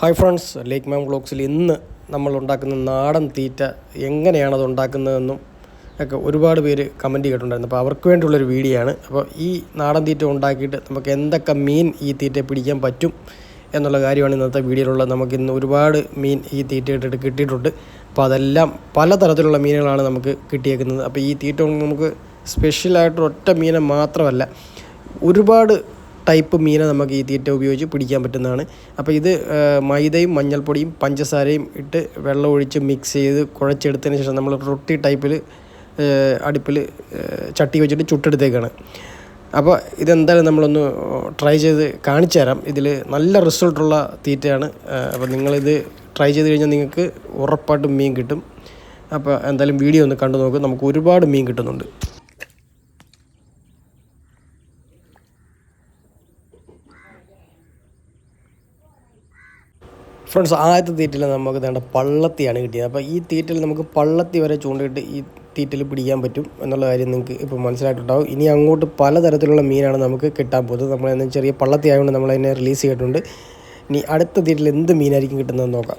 Hi friends ലേക്ക് മാം വ്ളോഗ്സിൽ ഇന്ന് നമ്മൾ ഉണ്ടാക്കുന്ന നാടൻ തീറ്റ എങ്ങനെയാണ് അത് ഉണ്ടാക്കുന്നതെന്നും ഒക്കെ ഒരുപാട് പേര് കമന്റ് ചെയ്തിട്ടുണ്ടായിരുന്നു. അപ്പോൾ അവർക്ക് വേണ്ടിയുള്ളൊരു വീഡിയോ ആണ്. അപ്പോൾ ഈ നാടൻ തീറ്റ ഉണ്ടാക്കിയിട്ട് നമുക്ക് എന്തൊക്കെ മീൻ ഈ തീറ്റ പിടിക്കാൻ പറ്റും എന്നുള്ള കാര്യമാണ് ഇന്നത്തെ വീഡിയോയിലുള്ളത്. നമുക്ക് ഇന്ന് ഒരുപാട് മീൻ ഈ തീറ്റ ഇട്ടിട്ട് കിട്ടിയിട്ടുണ്ട്. അപ്പോൾ അതെല്ലാം പലതരത്തിലുള്ള മീനുകളാണ് നമുക്ക് കിട്ടിയേക്കുന്നത്. അപ്പോൾ ഈ തീറ്റ നമുക്ക് സ്പെഷ്യലായിട്ട് ഒറ്റ മീനെ മാത്രമല്ല ഒരുപാട് ടൈപ്പ് മീനെ നമുക്ക് ഈ തീറ്റ ഉപയോഗിച്ച് പിടിക്കാൻ പറ്റുന്നതാണ്. അപ്പോൾ ഇത് മൈദയും മഞ്ഞൾപ്പൊടിയും പഞ്ചസാരയും ഇട്ട് വെള്ളം ഒഴിച്ച് മിക്സ് ചെയ്ത് കുഴച്ചെടുത്തതിന് ശേഷം നമ്മൾ റൊട്ടി ടൈപ്പിൽ അടുപ്പിൽ ചട്ടി വെച്ചിട്ട് ചുട്ടെടുത്തേക്കാണ്. അപ്പോൾ ഇതെന്തായാലും നമ്മളൊന്ന് ട്രൈ ചെയ്ത് കാണിച്ചു തരാം. ഇതിൽ നല്ല റിസൾട്ടുള്ള തീറ്റയാണ്. അപ്പോൾ നിങ്ങളിത് ട്രൈ ചെയ്ത് കഴിഞ്ഞാൽ നിങ്ങൾക്ക് ഉറപ്പായിട്ടും മീൻ കിട്ടും. അപ്പോൾ എന്തായാലും വീഡിയോ ഒന്ന് കണ്ടു നോക്കും. നമുക്ക് ഒരുപാട് മീൻ കിട്ടുന്നുണ്ട്. ഫ്രണ്ട്സ് ആദ്യത്തെ തീറ്റിൽ നമുക്ക് വേണ്ട പള്ളത്തിയാണ് കിട്ടിയത്. അപ്പോൾ ഈ തീറ്റിൽ നമുക്ക് പള്ളത്തി വരെ ചൂണ്ടിയിട്ട് ഈ തീറ്റിൽ പിടിക്കാൻ പറ്റും എന്നുള്ള കാര്യം നിങ്ങൾക്ക് ഇപ്പോൾ മനസ്സിലായിട്ടുണ്ടാവും. ഇനി അങ്ങോട്ട് പലതരത്തിലുള്ള മീനാണ് നമുക്ക് കിട്ടാൻ പോകുന്നത്. നമ്മളെന്ന് ചെറിയ പള്ളത്തി ആയതുകൊണ്ട് നമ്മളതിനെ റിലീസ് ചെയ്തിട്ടുണ്ട്. ഇനി അടുത്ത തീറ്റിൽ എന്ത് മീനായിരിക്കും കിട്ടുന്നതെന്ന് നോക്കാം.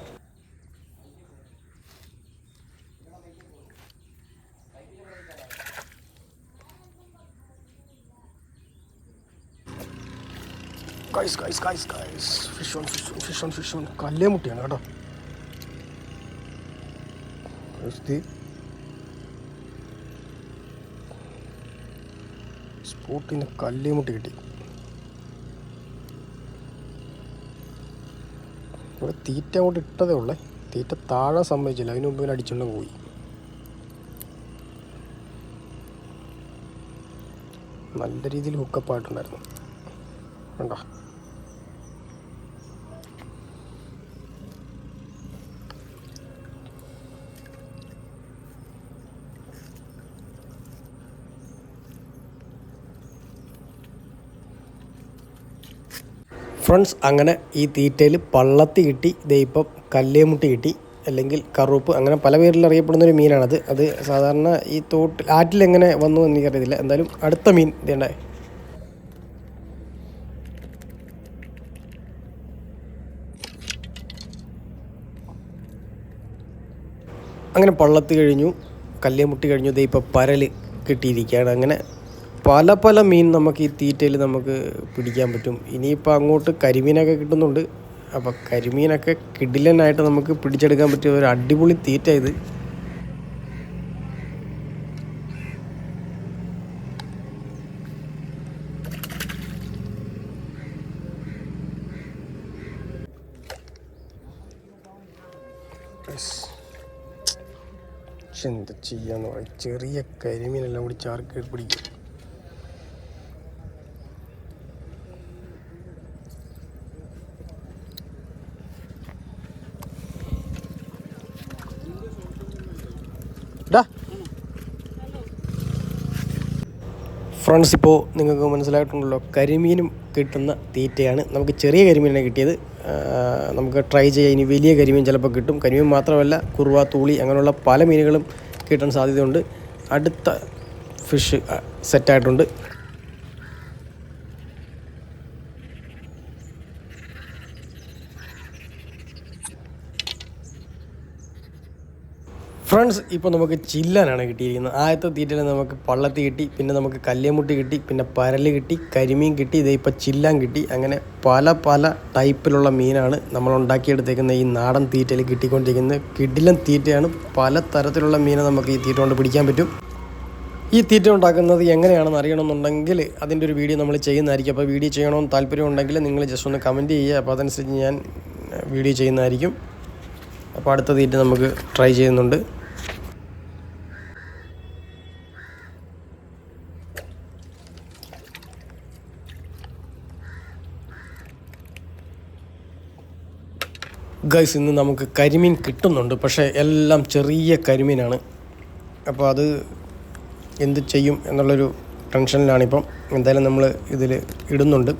Guys guys guys guys fish on fish on fish on fish on കല്ലേ മുട്ടിയാണ് കേട്ടോ. സ്പോട്ടിന് കല്ലേ മുട്ടി കിട്ടി. ഇവിടെ തീറ്റ അങ്ങോട്ട് ഇട്ടതേ ഉള്ളേ. തീറ്റ താഴെ സമ്മതിച്ചില്ല. അതിന് മുമ്പ് ഇവൻ അടിച്ചുകൊണ്ട് പോയി. നല്ല രീതിയിൽ ഹുക്കപ്പായിട്ടുണ്ടായിരുന്നു കണ്ടോ? ഫ്രണ്ട്സ് അങ്ങനെ ഈ തീറ്റയിൽ പള്ളത്തി കിട്ടി. ദേ ഇപ്പം കല്ലേമുട്ടി കിട്ടി അല്ലെങ്കിൽ കറുപ്പ് അങ്ങനെ പല പേരിൽ അറിയപ്പെടുന്ന ഒരു മീനാണത്. അത് സാധാരണ ഈ തോട്ടിൽ ആറ്റിൽ എങ്ങനെ വന്നു എന്ന് എനിക്കറിയത്തില്ല. എന്തായാലും അടുത്ത മീൻ ഇതേണ്ടേ അങ്ങനെ പള്ളത്ത് കഴിഞ്ഞു കല്ലേമുട്ടി കഴിഞ്ഞു. ദേ ഇപ്പോൾ പരൽ കിട്ടിയിരിക്കുകയാണ്. അങ്ങനെ പല പല മീൻ നമുക്ക് ഈ തീറ്റയിൽ നമുക്ക് പിടിക്കാൻ പറ്റും. ഇനിയിപ്പോൾ അങ്ങോട്ട് കരിമീനൊക്കെ കിട്ടുന്നുണ്ട്. അപ്പോൾ കരിമീനൊക്കെ കിടിലനായിട്ട് നമുക്ക് പിടിച്ചെടുക്കാൻ പറ്റിയ ഒരു അടിപൊളി തീറ്റ ഇത്. എന്താ ചെയ്യാന്ന് പറയും ചെറിയ കരിമീനെല്ലാം കൂടി ചാർക്ക് പിടിക്കും. ഫ്രണ്ട്സ് ഇപ്പോൾ നിങ്ങൾക്ക് മനസ്സിലായിട്ടുണ്ടല്ലോ കരിമീനും കിട്ടുന്ന തീറ്റയാണ്. നമുക്ക് ചെറിയ കരിമീനാണ് കിട്ടിയത്. നമുക്ക് ട്രൈ ചെയ്യാം. ഇനി വലിയ കരിമീൻ ചിലപ്പോൾ കിട്ടും. കരിമീൻ മാത്രമല്ല കുറുവ തൂളി അങ്ങനെയുള്ള പല മീനുകളും കിട്ടാൻ സാധ്യതയുണ്ട്. അടുത്ത ഫിഷ് സെറ്റായിട്ടുണ്ട് ഫ്രണ്ട്സ് ഇപ്പോൾ നമുക്ക് ചില്ലാനാണ് കിട്ടിയിരിക്കുന്നത്. ആദ്യത്തെ തീറ്റയിൽ നമുക്ക് പള്ളത്തി കിട്ടി പിന്നെ നമുക്ക് കല്ലേമുട്ടി കിട്ടി പിന്നെ പരൽ കിട്ടി കരിമീൻ കിട്ടി ഇതേ ഇപ്പോൾ ചില്ലാൻ കിട്ടി. അങ്ങനെ പല പല ടൈപ്പിലുള്ള മീനാണ് നമ്മൾ ഉണ്ടാക്കിയെടുത്തേക്കുന്ന ഈ നാടൻ തീറ്റയിൽ കിട്ടിക്കൊണ്ടിരിക്കുന്നത്. കിടിലൻ തീറ്റയാണ്. പല തരത്തിലുള്ള മീനെ നമുക്ക് ഈ തീറ്റ കൊണ്ട് പിടിക്കാൻ പറ്റും. ഈ തീറ്റ ഉണ്ടാക്കുന്നത് എങ്ങനെയാണെന്ന് അറിയണമെന്നുണ്ടെങ്കിൽ അതിന്റെ ഒരു വീഡിയോ നമ്മൾ ചെയ്യുന്നതായിരിക്കും. അപ്പോൾ വീഡിയോ ചെയ്യണമെന്ന് താല്പര്യമുണ്ടെങ്കിൽ നിങ്ങൾ ജസ്റ്റ് ഒന്ന് കമന്റ് ചെയ്യുക. അപ്പോൾ അതനുസരിച്ച് ഞാൻ വീഡിയോ ചെയ്യുന്നതായിരിക്കും. അപ്പോൾ അടുത്ത തീറ്റ നമുക്ക് ട്രൈ ചെയ്യുന്നുണ്ട്. ഗൈസ് ഇന്ന് നമുക്ക് കരിമീൻ കിട്ടുന്നുണ്ട്. പക്ഷേ എല്ലാം ചെറിയ കരിമീനാണ്. അപ്പോൾ അത് എന്ത് ചെയ്യും എന്നുള്ളൊരു ടെൻഷനിലാണിപ്പം എന്തായാലും നമ്മൾ ഇതിൽ ഇടുന്നുണ്ട്.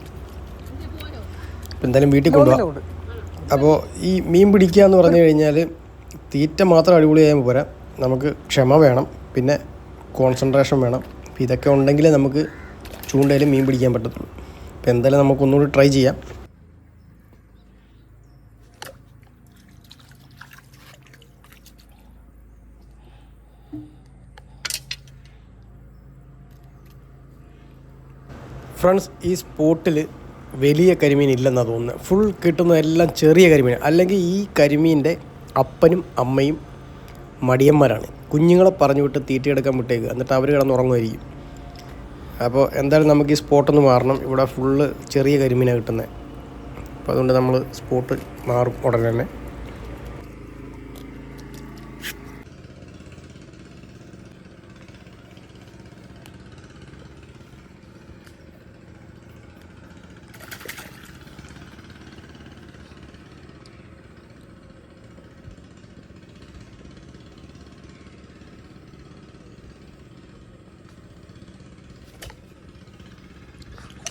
ഇപ്പം എന്തായാലും വീട്ടിൽ കൊണ്ടുപോകാം അപ്പോൾ ഈ മീൻ പിടിക്കുക എന്ന് പറഞ്ഞു കഴിഞ്ഞാൽ തീറ്റ മാത്രം അടിപൊളിയായാൽ പോരാ. നമുക്ക് ക്ഷമ വേണം. പിന്നെ കോൺസെൻട്രേഷൻ വേണം. ഇതൊക്കെ ഉണ്ടെങ്കിലേ നമുക്ക് ചൂണ്ടയിൽ മീൻ പിടിക്കാൻ പറ്റത്തുള്ളൂ. അപ്പോൾ എന്തായാലും നമുക്കൊന്നുകൂടി ട്രൈ ചെയ്യാം. ഫ്രണ്ട്സ് ഈ സ്പോട്ടിൽ വലിയ കരിമീൻ ഇല്ലെന്നാണ് തോന്നുന്നത് ഫുൾ കിട്ടുന്നതെല്ലാം ചെറിയ കരിമീൻ അല്ലെങ്കിൽ ഈ കരിമീന്റെ അപ്പനും അമ്മയും മടിയന്മാരാണ്. കുഞ്ഞുങ്ങളെ പറഞ്ഞു വിട്ട് തീറ്റിയെടുക്കാൻ വിട്ടേക്കുക എന്നിട്ട് അവർ കിടന്നുറങ്ങുമായിരിക്കും അപ്പോൾ എന്തായാലും നമുക്ക് ഈ സ്പോട്ടൊന്ന് മാറണം. ഇവിടെ ഫുള്ള് ചെറിയ കരിമീനാണ് കിട്ടുന്നത് അപ്പോൾ അതുകൊണ്ട് നമ്മൾ സ്പോട്ട് മാറും ഉടനെ തന്നെ.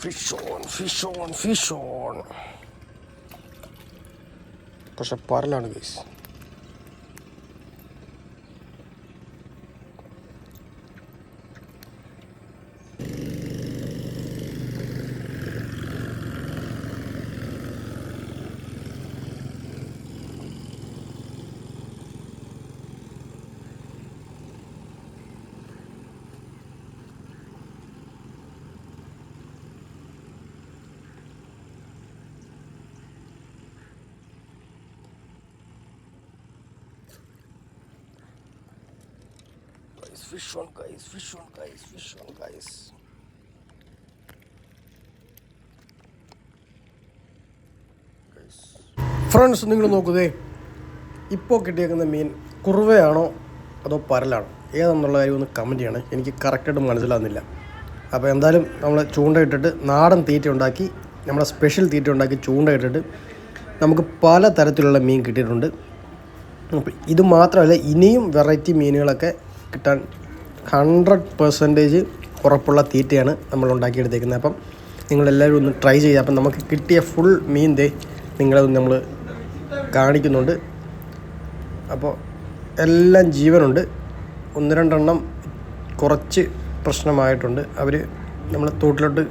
Fish on fish on fish on പക്ഷെ പരലാണ് guys Guys, fish on, guys, fish on, guys, fish on, guys. Friends നിങ്ങൾ നോക്കുന്നേ ഇപ്പോൾ കിട്ടിയേക്കുന്ന മീൻ കുറുവയാണോ അതോ പരലാണോ? ഏതാണെന്നുള്ള കാര്യം ഒന്ന് കമന്റ് ചെയ്യണം. എനിക്ക് കറക്റ്റായിട്ട് മനസ്സിലാകുന്നില്ല അപ്പോൾ എന്തായാലും നമ്മൾ ചൂണ്ടയിട്ടിട്ട് നാടൻ തീറ്റ ഉണ്ടാക്കി നമ്മുടെ സ്പെഷ്യൽ തീറ്റ ഉണ്ടാക്കി ചൂണ്ടയിട്ടിട്ട് നമുക്ക് പല തരത്തിലുള്ള മീൻ കിട്ടിയിട്ടുണ്ട്. ഇത് മാത്രമല്ല ഇനിയും വെറൈറ്റി മീനുകളൊക്കെ കിട്ടാൻ ഹൺഡ്രഡ് പെർസെന്റേജ് ഉറപ്പുള്ള തീറ്റയാണ് നമ്മൾ ഉണ്ടാക്കിയെടുത്തേക്കുന്നത്. അപ്പം നിങ്ങളെല്ലാവരും ഒന്ന് ട്രൈ ചെയ്യുക അപ്പം നമുക്ക് കിട്ടിയ ഫുൾ മീൻ ദേ നിങ്ങളത് നമ്മൾ കാണിക്കുന്നുണ്ട്. അപ്പോൾ എല്ലാം ജീവനുണ്ട്. ഒന്ന് രണ്ടെണ്ണം കുറച്ച് പ്രശ്നമായിട്ടുണ്ട്. അവർ നമ്മൾ തോട്ടിലോട്ട്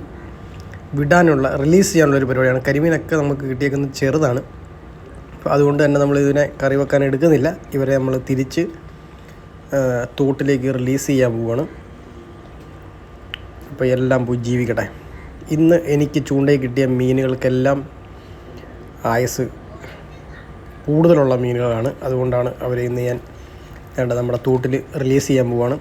വിടാനുള്ള റിലീസ് ചെയ്യാനുള്ള ഒരു പരിപാടിയാണ്. കരിമീനൊക്കെ നമുക്ക് കിട്ടിയേക്കുന്നത് ചെറുതാണ്. അപ്പോൾ അതുകൊണ്ട് തന്നെ നമ്മൾ ഇതിനെ കറി വെക്കാൻ എടുക്കുന്നില്ല. ഇവരെ നമ്മൾ തിരിച്ച് തോട്ടിലേക്ക് റിലീസ് ചെയ്യാൻ പോവുകയാണ് അപ്പോൾ എല്ലാം പോയി ജീവിക്കട്ടെ. ഇന്ന് എനിക്ക് ചൂണ്ടയിൽ കിട്ടിയ മീനുകൾക്കെല്ലാം ആയസ് കൂടുതലുള്ള മീനുകളാണ്. അതുകൊണ്ടാണ് അവരെ ഇന്ന് ഞാൻ നമ്മുടെ തോട്ടിൽ റിലീസ് ചെയ്യാൻ പോവുകയാണ്